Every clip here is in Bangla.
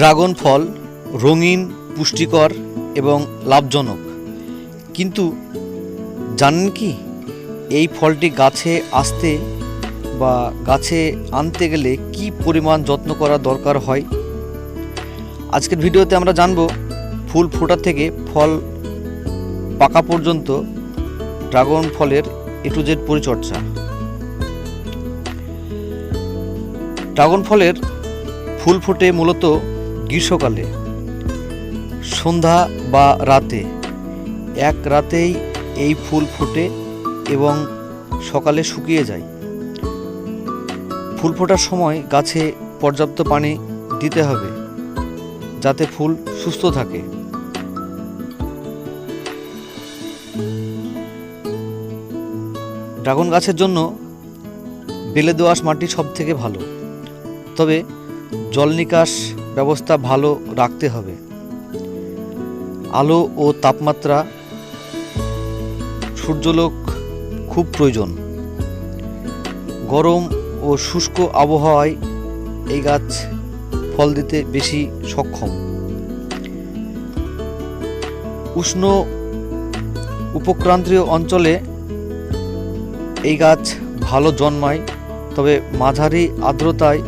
ড্রাগন ফল রঙিন, পুষ্টিকর এবং লাভজনক। কিন্তু জানেন কি, এই ফলটি গাছে আসতে বা গাছে আনতে গেলে কি পরিমাণ যত্ন করা দরকার হয়? আজকের ভিডিওতে আমরা জানব, ফুল ফোটা থেকে ফল পাকা পর্যন্ত ড্রাগন ফলের টু জেড পরিচর্যা। ড্রাগন ফলের ফুল ফোটে মূলত গ্রীষ্মকালে। সন্ধ্যা বা রাতে, এক রাতেই এই ফুল ফোটে এবং সকালে শুকিয়ে যায়। ফুল ফোটার সময় গাছে পর্যাপ্ত পানি দিতে হবে, যাতে ফুল সুস্থ থাকে। ড্রাগন গাছের জন্য বেলে দোআঁশ মাটি সব থেকে ভালো। তবে জল নিকাশ ব্যবস্থা ভালো রাখতে হবে। আলো ও তাপমাত্রা, সূর্যলোক খুব প্রয়োজন। গরম ও শুষ্ক আবহাওয়ায় এই গাছ ফল দিতে বেশি সক্ষম। উষ্ণ উপক্রান্তীয় অঞ্চলে এই গাছ ভালো জন্মায়, তবে মাঝারি আর্দ্রতায়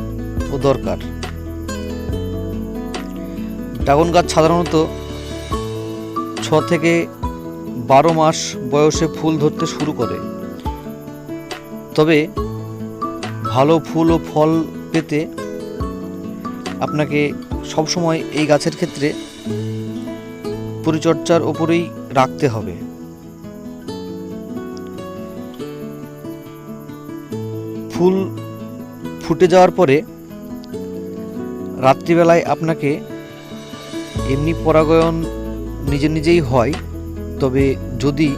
ও দরকার। ড্রাগন গাছ সাধারণত ছ থেকে বারো মাস বয়সে ফুল ধরতে শুরু করে। তবে ভালো ফুল ও ফল পেতে আপনাকে সবসময় এই গাছের ক্ষেত্রে পরিচর্যার ওপরেই রাখতে হবে। ফুল ফুটে যাওয়ার পরে রাত্রিবেলায় আপনাকে এমনি পরাগায়ন নিজে নিজেই হয়, তবে যদি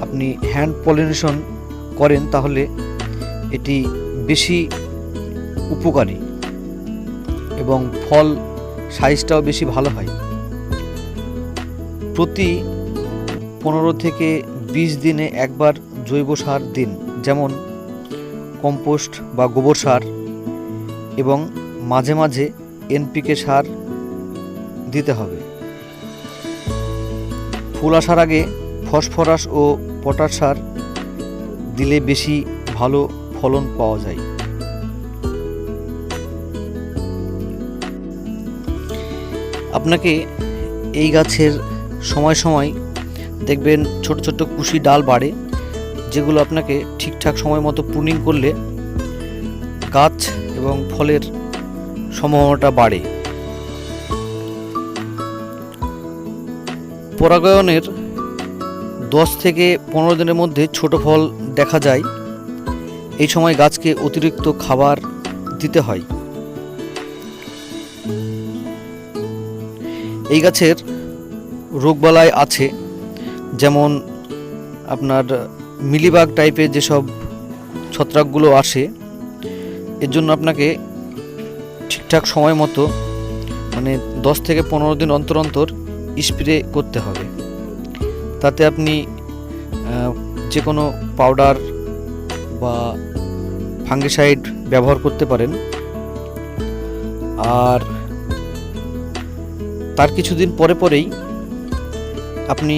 আপনি হ্যান্ড পলিনেশন করেন তাহলে এটি বেশি উপকারী এবং ফল সাইজটাও বেশি ভালো হয়। প্রতি পনেরো থেকে বিশ দিনে একবার জৈব সার দিন, যেমন কম্পোস্ট বা গোবর সার এবং মাঝে মাঝে এনপিকে সার দিতে হবে। ফুল আসার আগে ফসফরাস ও পটাশ সার দিলে বেশি ভালো ফলন পাওয়া যায়। আপনাকে এই গাছের সময় সময় দেখবেন ছোট ছোট কুশি ডাল বাড়ে, যেগুলো আপনাকে ঠিকঠাক সময় মতো প্রুনিং করলে গাছ এবং ফলের সম্ভাবনাটা বাড়ে। পরাগায়নের দশ থেকে পনেরো দিনের মধ্যে ছোট ফল দেখা যায়। এই সময় গাছকে অতিরিক্ত খাবার দিতে হয়। এই গাছের রোগবালাই আছে, যেমন আপনার মিলিবাগ টাইপের যেসব ছত্রাকগুলো আসে, এর জন্য আপনাকে ঠিকঠাক সময় মতো মানে দশ থেকে পনেরো দিন অন্তর অন্তর স্প্রে করতে হবে। তাতে আপনি যে কোনো পাউডার বা ফাঙ্গিসাইড ব্যবহার করতে পারেন। আর তার কিছুদিন পরে পরেই আপনি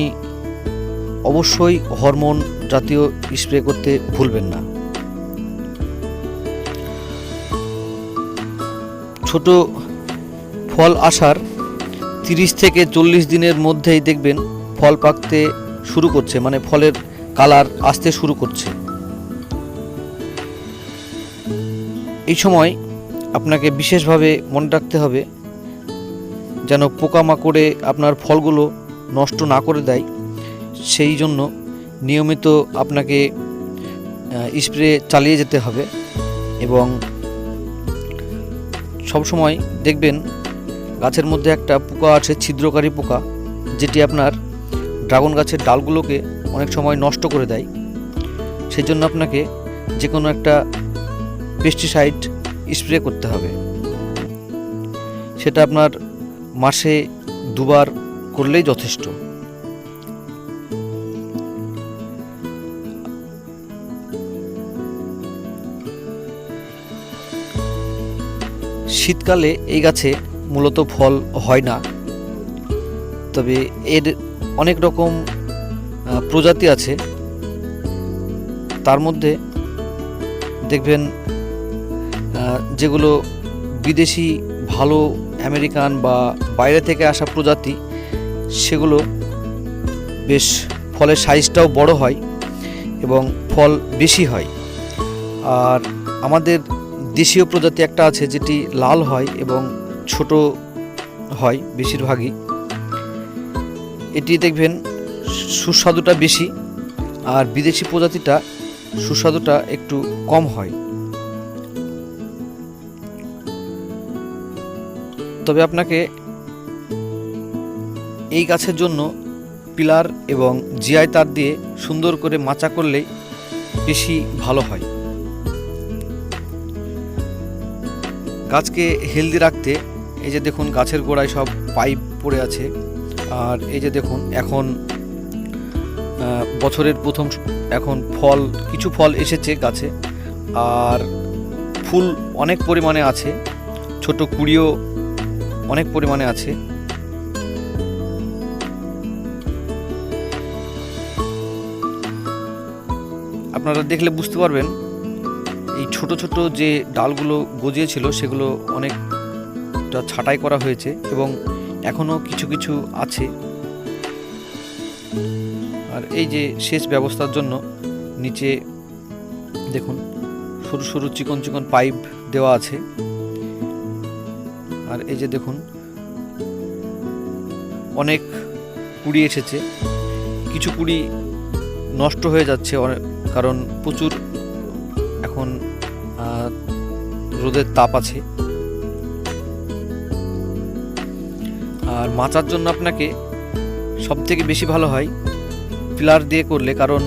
অবশ্যই হরমোন জাতীয় স্প্রে করতে ভুলবেন না। ছোট ফল আসার তিরিশ থেকে চল্লিশ দিনের মধ্যেই দেখবেন ফল পাকতে শুরু করছে মানে ফলের কালার আসতে শুরু করছে। এই সময় আপনাকে বিশেষভাবে মনে রাখতে হবে যেন পোকামাকড়ে আপনার ফলগুলো নষ্ট না করে দেয়। সেই জন্য নিয়মিত আপনাকে স্প্রে চালিয়ে যেতে হবে এবং সবসময় দেখবেন গাছের মধ্যে একটা পোকা আছে, ছিদ্রকারী পোকা, যেটি আপনার ড্রাগন গাছের ডালগুলোকে অনেক সময় নষ্ট করে দেয়। সেই জন্য আপনাকে যে কোনো একটা পেস্টিসাইড স্প্রে করতে হবে। সেটা আপনার মাসে দুবার করলেই যথেষ্ট। শীতকালে এই গাছে মূলত ফল হয় না। তবে এর অনেক রকম প্রজাতি আছে। তার মধ্যে দেখবেন যেগুলো বিদেশি ভালো আমেরিকান বা বাইরে থেকে আসা প্রজাতি, সেগুলো বেশ ফলের সাইজটাও বড় হয় এবং ফল বেশি হয়। আর আমাদের দেশীয় প্রজাতি একটা আছে যেটি লাল হয় এবং ছোট হয় বেশিরভাগই। এটি দেখবেন সুস্বাদুটা বেশি আর বিদেশি প্রজাতিটা সুস্বাদুটা একটু কম হয়। তবে আপনাকে এই গাছের জন্য পিলার এবং জিআই তার দিয়ে সুন্দর করে মাচা করলেই বেশি ভালো হয়। গাছকে হেলদি রাখতে এই যে দেখুন গাছের গোড়ায় সব পাইপ পড়ে আছে। আর এই যে দেখুন এখন বছরের প্রথম এখন ফল, কিছু ফল এসেছে গাছে। আর ফুল অনেক পরিমাণে আছে, ছোট কুড়িও অনেক পরিমাণে আছে। আপনারা দেখলে বুঝতে পারবেন, এই ছোট ছোট যে ডালগুলো গজিয়েছিল, সেগুলো অনেকটা ছাঁটাই করা হয়েছে এবং এখনও কিছু কিছু আছে। আর এই যে সেচ ব্যবস্থার জন্য নিচে দেখুন, সরু সরু চিকন চিকন পাইপ দেওয়া আছে। আর এই যে দেখুন, অনেক কুড়ি এসেছে। কিছু কুড়ি নষ্ট হয়ে যাচ্ছে কারণ প্রচুর এখন রোদের তাপ আছে। আর মাচার জন্য আপনাকে সব থেকে বেশি ভালো হয় পিলার দিয়ে করলে, কারণ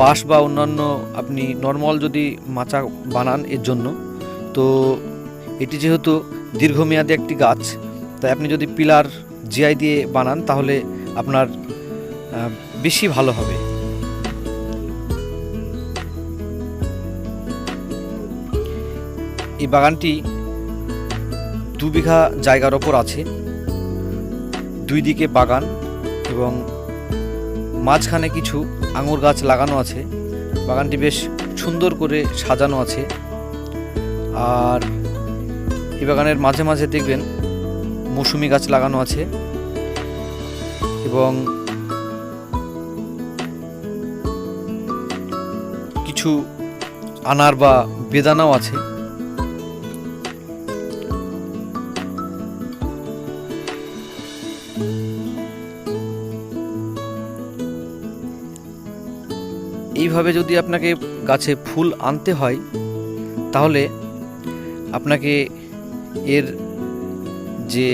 বাঁশ বা অন্যান্য আপনি নর্মাল যদি মাচা বানান এর জন্য, তো এটি যেহেতু দীর্ঘমেয়াদী একটি গাছ, তাই আপনি যদি পিলার জিআই দিয়ে বানান, তাহলে আপনার বেশি ভালো হবে। এই বাগানটি দু বিঘা জায়গার ওপর আছে। দুই দিকে বাগান এবং মাঝখানে কিছু আঙুর গাছ লাগানো আছে। বাগানটি বেশ সুন্দর করে সাজানো আছে। আর এই বাগানের মাঝে মাঝে দেখবেন মৌসুমি গাছ লাগানো আছে এবং কিছু আনার বা বেদানাও আছে। এইভাবে যদি আপনাকে গাছে ফুল আনতে হয়, তাহলে আপনাকে এর যে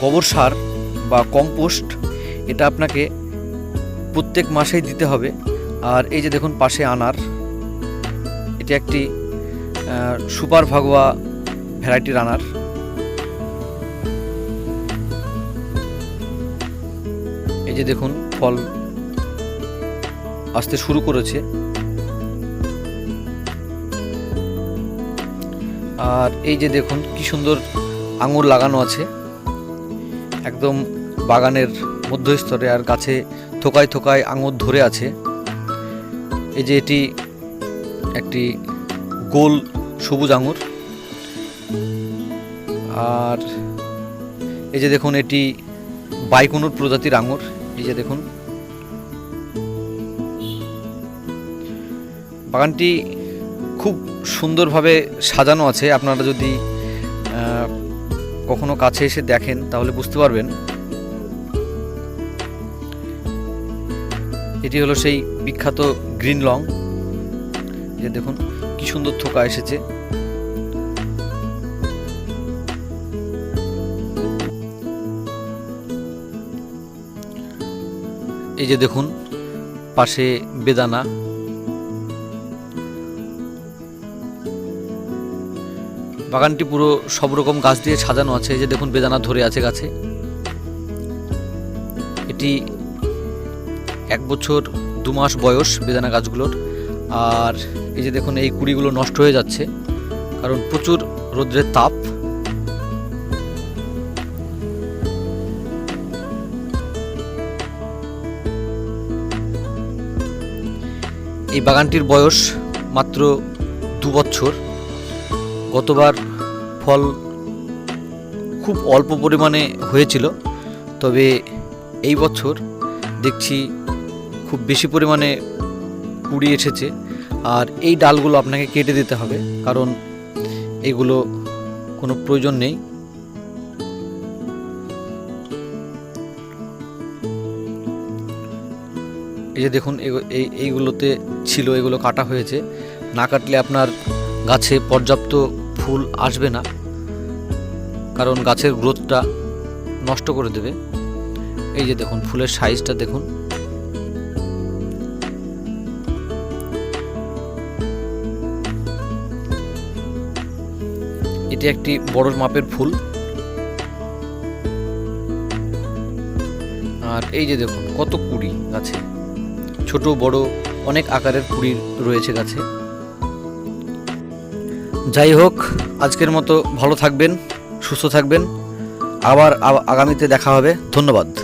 গোবর সার বা কম্পোস্ট, এটা আপনাকে প্রত্যেক মাসেই দিতে হবে। আর এই যে দেখুন পাশে আনার, এটি একটি সুপার ভাগোয়া ভ্যারাইটির আনার। এই যে দেখুন ফল আসতে শুরু করেছে। আর এই যে দেখুন, কি সুন্দর আঙুর লাগানো আছে। একদম বাগানের মধ্যস্তরে আর গাছে থোকায় থোকায় আঙুর ধরে আছে। এই যে এটি একটি গোল সবুজ আঙুর। আর এই যে দেখুন, এটি বাইকুনুর প্রজাতির আঙুর। এই যে দেখুন বাগানটি খুব সুন্দরভাবে সাজানো আছে। আপনারা যদি কখনো কাছে এসে দেখেন, তাহলে বুঝতে পারবেন। এটি হলো সেই বিখ্যাত গ্রিন লং। যে দেখুন, কি সুন্দর থোকা এসেছে। এই যে দেখুন, পাশে বেদানা। বাগানটি পুরো সব রকম গাছ দিয়ে সাজানো আছে। যে দেখুন, বেদানা ধরে আছে গাছে। এটি এক বছর দু মাস বয়স বেদানা গাছগুলোর। আর এই যে দেখুন, এই কুড়িগুলো নষ্ট হয়ে যাচ্ছে, কারণ প্রচুর রোদ্রের তাপ। এই বাগানটির বয়স মাত্র দু বছর। গতবার ফল খুব অল্প পরিমাণে হয়েছিল, তবে এই বছর দেখছি খুব বেশি পরিমাণে কুড়ি এসেছে। আর এই ডালগুলো আপনাকে কেটে দিতে হবে, কারণ এগুলো কোনো প্রয়োজন নেই। এই যে দেখুন এই, এইগুলোতে ছিল, এগুলো কাটা হয়েছে। না কাটলে আপনার গাছে পর্যাপ্ত ফুল আসবে না। কারণ গাছের গ্রোথটা নষ্ট করে দেবে। এই যে দেখুন, ফুলের সাইজটা দেখুন। এটি একটি বড় মাপের ফুল। আর এই যে দেখুন, কত কুড়ি গাছে। ছোট, বড়, অনেক আকারের কুড়ি রয়েছে গাছে। যাই হোক আজকের মতো ভালো থাকবেন সুস্থ থাকবেন। আবার আগামীতে দেখা হবে। ধন্যবাদ।